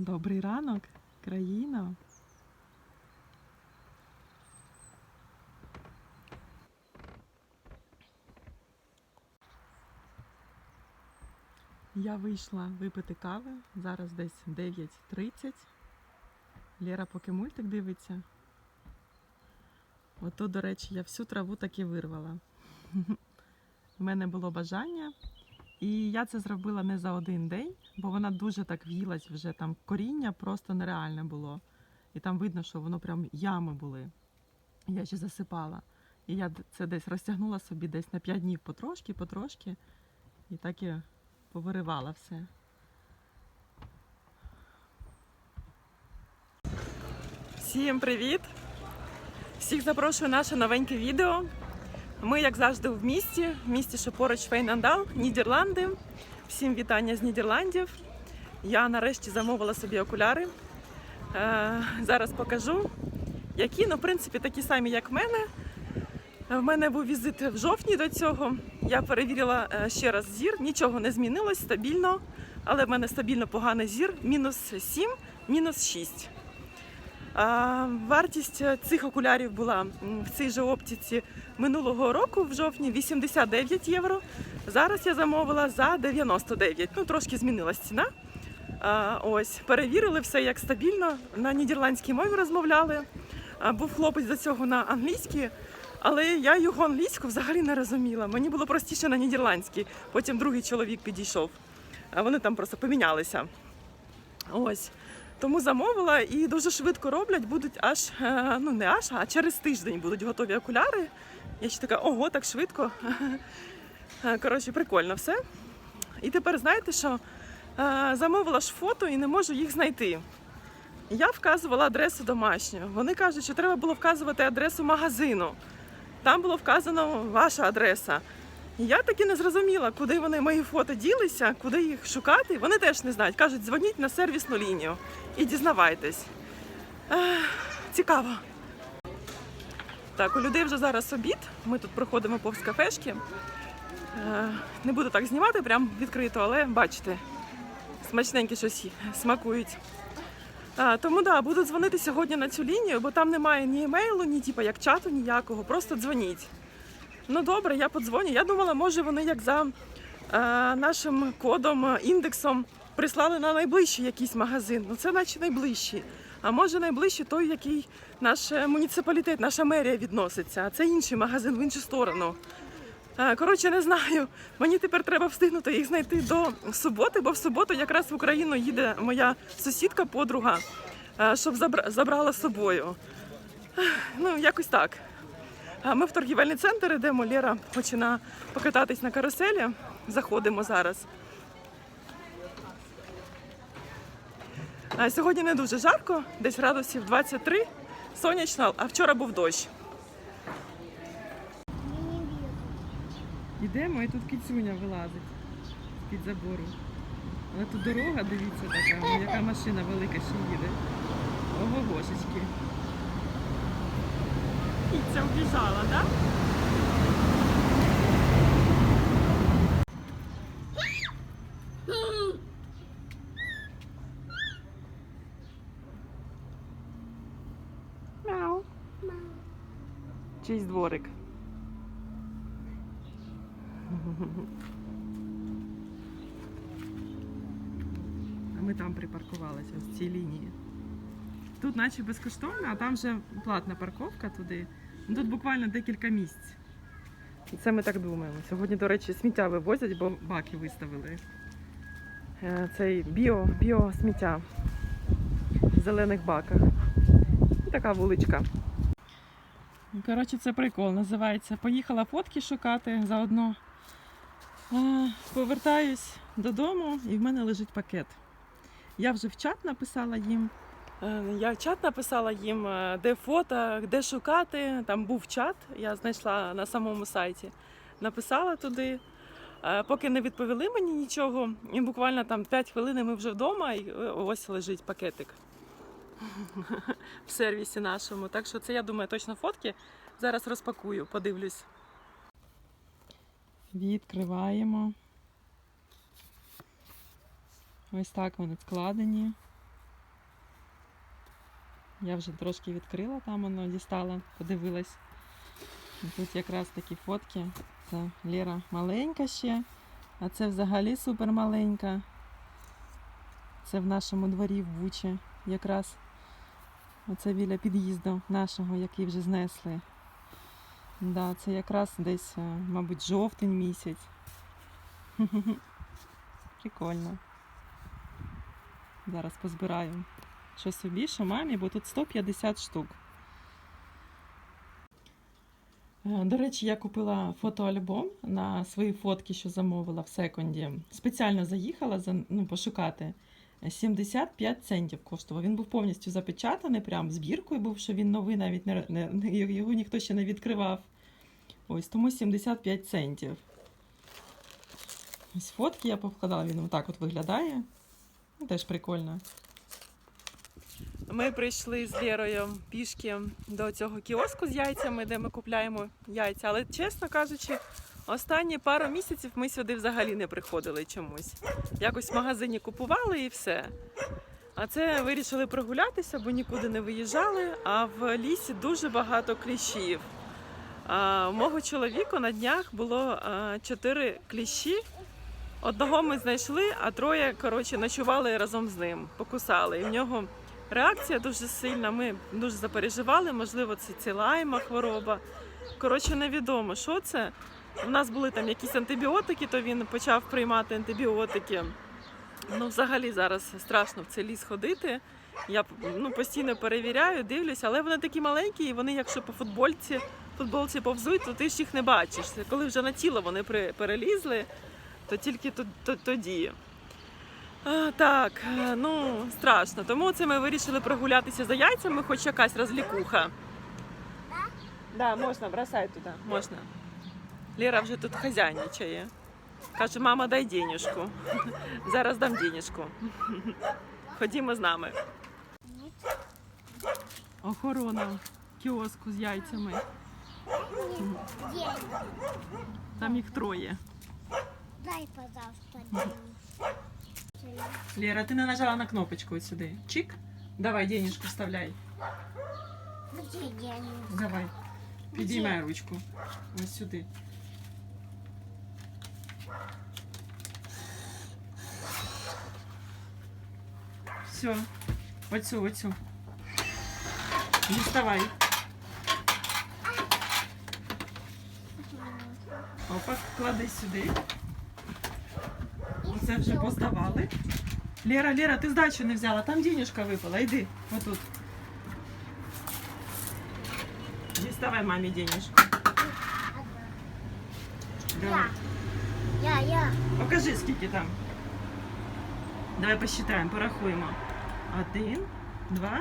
Добрий ранок, країна. Я вийшла випити кави. Зараз десь 9.30. Лера поки мультик дивиться. Ото, до речі, я всю траву таки вирвала. У мене було бажання. І я це зробила не за один день, бо вона дуже так в'їлась вже там коріння просто нереальне було. І там видно, що воно прям ями були. Я ще засипала. І я це десь розтягнула собі десь на 5 днів потрошки, потрошки. І так і повиривала все. Всім привіт! Всіх запрошую на наше новеньке відео. Ми, як завжди, в місті, в місті, що поруч Фейнандал, Нідерланди. Всім вітання з Нідерландів. Я нарешті замовила собі окуляри. Е, зараз покажу, які, ну, в принципі, такі самі, як в мене. В мене був візит в жовтні до цього. Я перевірила е, ще раз зір, нічого не змінилось, стабільно. Але в мене стабільно поганий зір, мінус 7, мінус 6. Вартість е, цих окулярів була в цій же оптиці минулого року, в жовтні, 89 євро. Зараз я замовила за 99. Ну, трошки змінилась ціна. Ось, перевірили все як стабільно. На нідерландській мові розмовляли. Був хлопець до цього на англійській, але я його англійську взагалі не розуміла. Мені було простіше на нідерландській. Потім другий чоловік підійшов. Вони там просто помінялися. Ось. Тому замовила і дуже швидко роблять, будуть аж, е, ну не аж, а через тиждень будуть готові окуляри. Я ще така, ого, так швидко. Е, Коротше, прикольно все. І тепер знаєте що? Е, Замовила ж фото і не можу їх знайти. Я вказувала адресу домашню. Вони кажуть, що треба було вказувати адресу магазину. Там було вказано ваша адреса. Я таки не зрозуміла, куди вони мої фото ділися, куди їх шукати. Вони теж не знають. Кажуть, дзвоніть на сервісну лінію і дізнавайтесь. Цікаво. Так, у людей вже зараз обід. Ми тут проходимо повз кафешки. Не буду так знімати, прям відкрито, але бачите, смачненькі щось смакують. Тому да, буду дзвонити сьогодні на цю лінію, бо там немає ні емейлу, ні типу, як чату ніякого. Просто дзвоніть. Ну добре, я подзвоню. Я думала, може вони як за е, нашим кодом, е, індексом прислали на найближчий якийсь магазин. Ну це наче найближчий. А може найближчий той, який наш е, муніципалітет, наша мерія відноситься, а це інший магазин в іншу сторону. Е, Коротше, не знаю. Мені тепер треба встигнути їх знайти до суботи, бо в суботу якраз в Україну їде моя сусідка, подруга, е, щоб забрала з собою. Ну, якось так. Ми в торгівельний центр йдемо. Лера хоче на покататись на каруселі. Заходимо зараз. Сьогодні не дуже жарко, десь градусів 23, сонячно, а вчора був дощ. Йдемо і тут кіцюня вилазить під забору. Але тут дорога, дивіться, така, яка машина велика ще їде. Ого, гошечки. Кіця вбіжала, так? Мяу. Чийсь дворик. А ми там припаркувалися, в цій лінії. Тут наче безкоштовно, а там вже платна парковка туди. Тут буквально декілька місць. Це ми так думаємо. Сьогодні, до речі, сміття вивозять, бо баки виставили. Е, Цей біо, біо сміття в зелених баках. І така вуличка. Коротше, це прикол. Називається Поїхала фотки шукати заодно. Повертаюсь додому і в мене лежить пакет. Я вже в чат написала їм. Е, Я чат написала їм, е, де фото, де шукати. Там був чат, я знайшла на самому сайті. Написала туди. Е, Поки не відповіли мені нічого, і буквально там 5 хвилин ми вже вдома, і е, ось лежить пакетик в сервісі нашому. Так що це, я думаю, точно фотки. Зараз розпакую, подивлюсь. Відкриваємо. Ось так вони складені. Я вже трошки відкрила, там воно дістала, подивилась. Тут якраз такі фотки. Це Лера маленька ще, а це взагалі супер маленька. Це в нашому дворі в Бучі. Якраз оце біля під'їзду нашого, який вже знесли. Да, це якраз десь, е, мабуть, жовтень місяць. Прикольно. Зараз позбираю. Що собі, що мамі, бо тут 150 штук. Е, До речі, я купила фотоальбом на свої фотки, що замовила в секонді. Спеціально заїхала за, ну, пошукати. 75 центів коштував. Він був повністю запечатаний, прям збіркою був, що він новий, навіть не, не, його ніхто ще не відкривав. Ось тому 75 центів. Ось фотки я повкладала, він отак от виглядає. Ну, теж прикольно. Ми прийшли з Лєрою пішки до цього кіоску з яйцями, де ми купляємо яйця. Але, чесно кажучи, останні пару місяців ми сюди взагалі не приходили чомусь. Якось в магазині купували і все. А це вирішили прогулятися, бо нікуди не виїжджали. А в лісі дуже багато кліщів. А, у мого чоловіка на днях було чотири кліщі. Одного ми знайшли, а троє коротше, ночували разом з ним, покусали. І в нього реакція дуже сильна. Ми дуже запереживали, можливо, це цілайма хвороба. Коротше, невідомо, що це. У нас були там якісь антибіотики, то він почав приймати антибіотики. Ну, взагалі зараз страшно в цей ліс ходити. Я ну, постійно перевіряю, дивлюся, але вони такі маленькі, і вони, якщо по футбольці, футболці повзуть, то ти ж їх не бачиш. Коли вже на тіло вони перелізли, то тільки то- то- тоді. Так, е, ну страшно. Тому це ми вирішили прогулятися за яйцями, хоч якась розлікуха. Да, можна, бросай туди, можна. Лера вже тут хазяйничає. Каже, мама, дай денежку. Зараз дам денежку. Ходімо з нами. Охорона кіоску з яйцями. Там їх троє. Дай, пожалуйста, день. Лера, ти не нажала на кнопочку ось сюди. Чик. Давай денежку вставляй. Где день? Давай. Підіймай ручку. Ось сюди. Все. Оцю, оцю. Діставай. Опа, клади сюди. Оце вже поздавали. Лера, Лера, ти здачу не взяла, там денежка випала. Йди, отут. Діставай мамі денежку. Давай. Я, я. Покажи, скільки там. Давай посчитаємо, порахуємо. Один, два,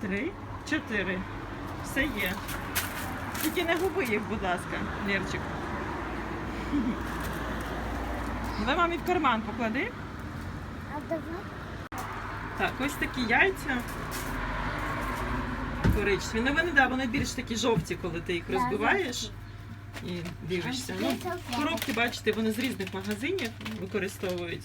три, чотири. Все є. Тільки не губи їх, будь ласка, Лерчик. Давай мамі в карман поклади. А давай. Так, ось такі яйця. Коричневі. Ну вони, да, вони більш такі жовті, коли ти їх розбиваєш і дивишся. Ну, коробки, бачите, вони з різних магазинів використовують.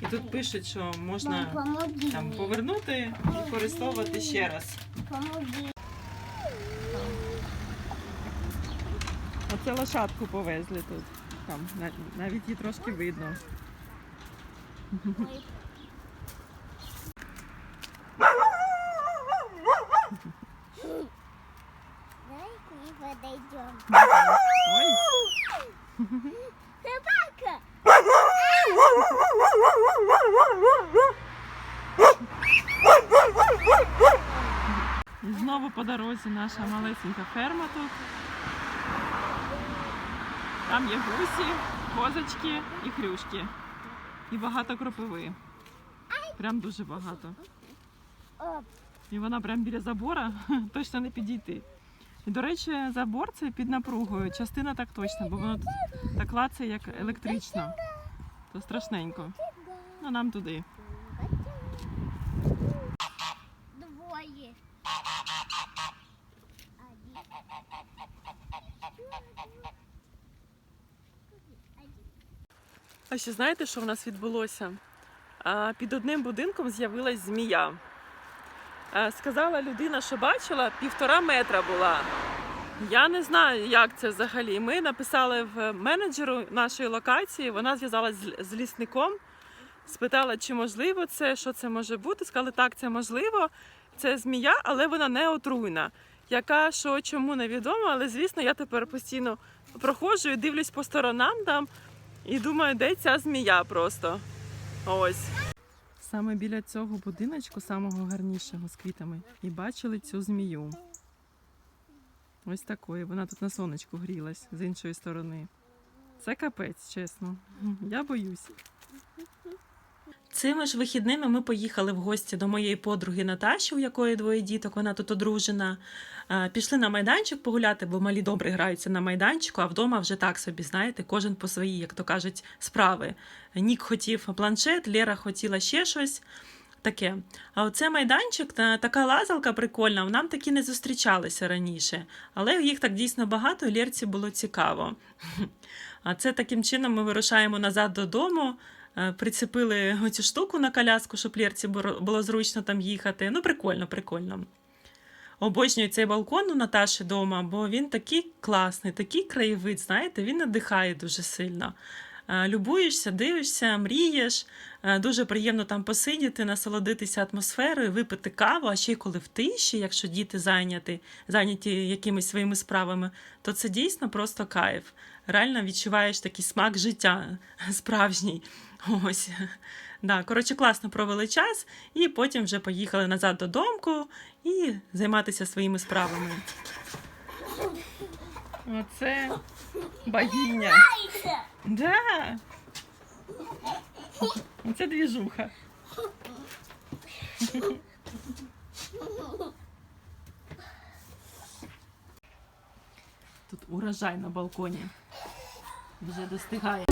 І тут пишуть, що можна там повернути і використовувати ще раз. Оце лошадку повезли тут. Там навіть її трошки видно. Собака! і знову по дорозі наша малесенька ферма тут. Там є гусі, козочки і хрюшки. І багато кропиви. Прям дуже багато. І вона прям біля забора точно не підійти. І, до речі, забор це під напругою. Частина так точно, бо воно тут так клацає, як електрично. То страшненько. Ну нам туди. А ще знаєте, що в нас відбулося? Під одним будинком з'явилась змія. Сказала людина, що бачила, півтора метра була. Я не знаю, як це взагалі. Ми написали в менеджеру нашої локації. Вона зв'язалась з- з лісником, спитала, чи можливо це, що це може бути. Сказали, так, це можливо. Це змія, але вона не отруйна. Яка що чому невідомо, але звісно, я тепер постійно проходжу і дивлюсь по сторонам там і думаю, де ця змія просто. Ось. Саме біля цього будиночку, самого гарнішого з квітами, і бачили цю змію. Ось такої. Вона тут на сонечку грілась з іншої сторони. Це капець, чесно. Я боюсь. Цими ж вихідними ми поїхали в гості до моєї подруги Наташі, у якої двоє діток, вона тут одружена. Пішли на майданчик погуляти, бо малі добре граються на майданчику, а вдома вже так собі, знаєте, кожен по своїй, як то кажуть, справи. Нік хотів планшет, Лера хотіла ще щось. Таке. А оце майданчик, така лазалка прикольна, нам такі не зустрічалися раніше, але їх так дійсно багато, і Лерці було цікаво. А це таким чином ми вирушаємо назад додому. Е, Прицепили оцю штуку на коляску, щоб Лерці було зручно там їхати. Ну, прикольно, прикольно. Обожнюю цей балкон у Наташі вдома, бо він такий класний, такий краєвид, знаєте, він надихає дуже сильно. Е, Любуєшся, дивишся, мрієш. Е, Дуже приємно там посидіти, насолодитися атмосферою, випити каву, а ще й коли в тиші, якщо діти зайняті, зайняті якимись своїми справами, то це дійсно просто кайф. Реально відчуваєш такий смак життя справжній. Ось. Да, коротше, класно провели час, і потім вже поїхали назад додому і займатися своїми справами. Оце богиня. Да. Це двіжуха. Тут урожай на балконі. Вже достигає.